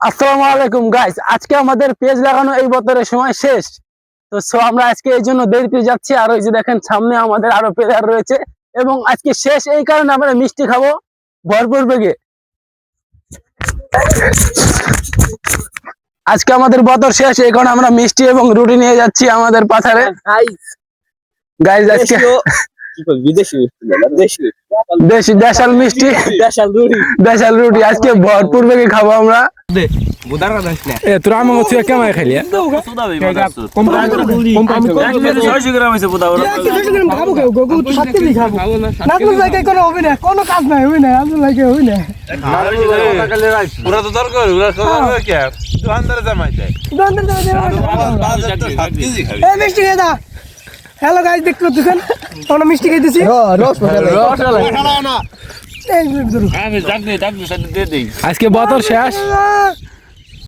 আসসালামু আলাইকুম গাইস আজকে আমাদের পেজ লাগানো এই বছরের সময় শেষ। তো সো আমরা আজকে এই জন্য দেরিতে যাচ্ছি। আর ওই যে দেখেন সামনে আমাদের আরও প্লেয়ার রয়েছে। এবং আজকে শেষ এই কারণে আমরা মিষ্টি খাব ভরপুর বেগে। আজকে আমাদের বতর শেষ এই কারণে আমরা মিষ্টি এবং রুটি নিয়ে যাচ্ছি আমাদের পাথারে। গাইস আজকে দেশাল মিষ্টি। দেশাল দূরি দেশাল রুটি আজকে ভরপুর বেগে খাব আমরা। এ তোরা আমাকে তুই কেমন খাইলি কোনো কাজ নাই হবে না আসলে লাগে হবে না ওরা তো দরকার ওরা কি দোকানদারে জামাই। এই মিষ্টি খেয়ে দা হ্যালো গাইস দেখতে পাচ্ছেন? আমরা মিষ্টি খাইতেছি জানি জানি সাথে দিয়ে দেই আজকে বতর শেষ? আহ,